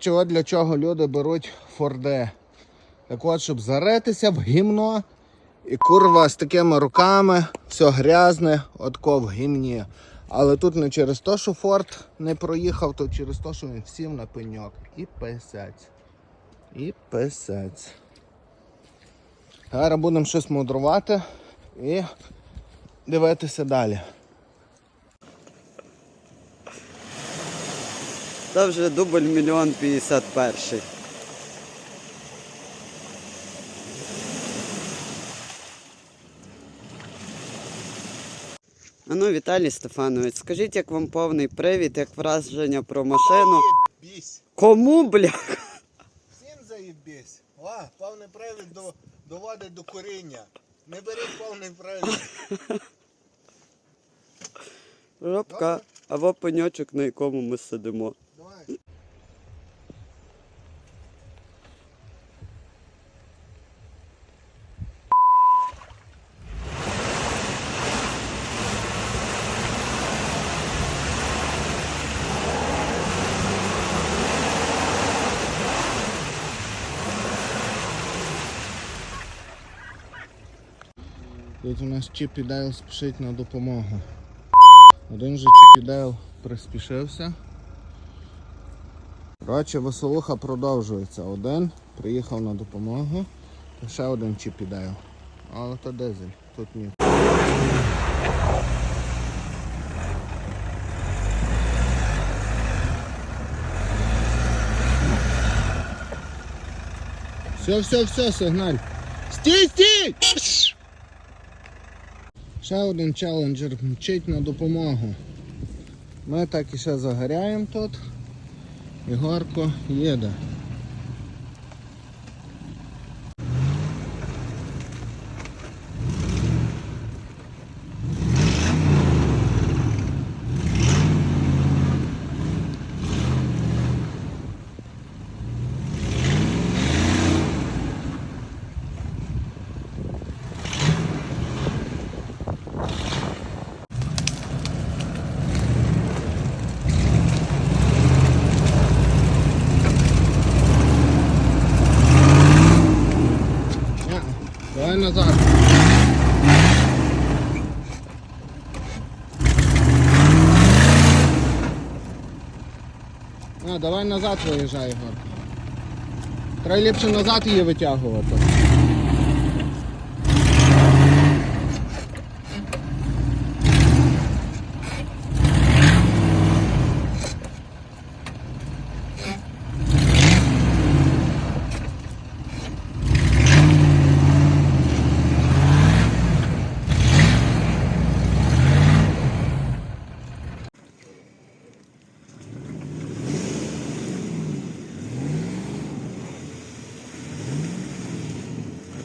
Чи от для чого люди беруть Форде? Так от, щоб заретися в гімно і курва з такими руками, все грязне, отко в гімні. Але тут не через те, що Форд не проїхав, то через те, що він сів на пеньок. І писець. І писець. Зараз будемо щось мудрувати і дивитися далі. Це вже дубль мільйон п'ятдесят перший. А ну, Віталій Стефанович, скажіть, як вам повний привід, як враження про машину? Бісь. Кому, бля? Всім заїбісь. О, повний привід до, доводить до коріння. Не беріть повний привід. Робка або пеньочок, на якому ми сидимо. Тут у нас Чіпі Дейл спішить на допомогу. Один же Чіпі Дейл приспішився. Коротше, веселуха продовжується. Один приїхав на допомогу, то ще один Чіпі Дейл. Але то дизель, тут ні. Все, все, все, сигналь. Стій, стій! Ще один челенджер мчить на допомогу. Ми так і ще загоряємо тут. Ігорко їде. Ня, Давай назад. А, давай назад виїжджай, Ігор. Треба ліпше назад її витягувати.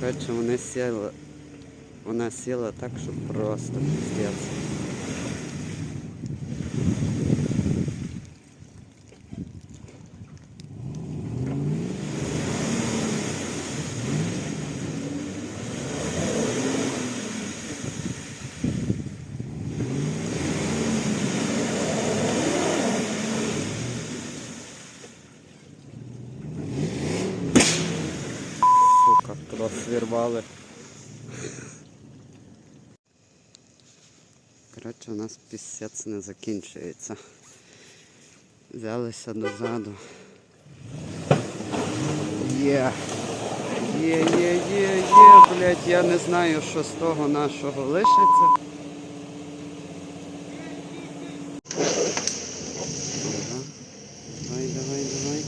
Коротше, вони сіли. Вона сіла так, що просто піздець. Крос. Коротше, у нас пісець не закінчується. Взялися дозаду. Є. Є, є, є, є, блядь, я не знаю, що з того нашого лишиться. Давай, давай, давай.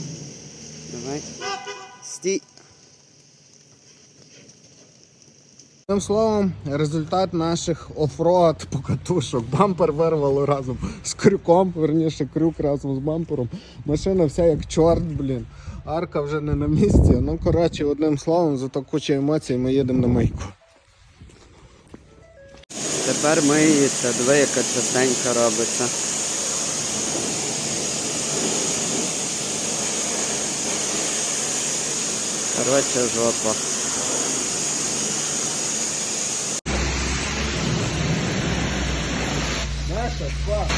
Давай. Стій. Тим словом, результат наших офроад покатушок. Бампер вирвало разом з крюком, верніше крюк разом з бампером. Машина вся як чорт, блін. Арка вже не на місці. Ну, коротше, одним словом, зато куча емоцій, ми їдемо на мийку. Тепер миється, диви, яка частенька робиться. Коротше, жопа. Паша, Паша.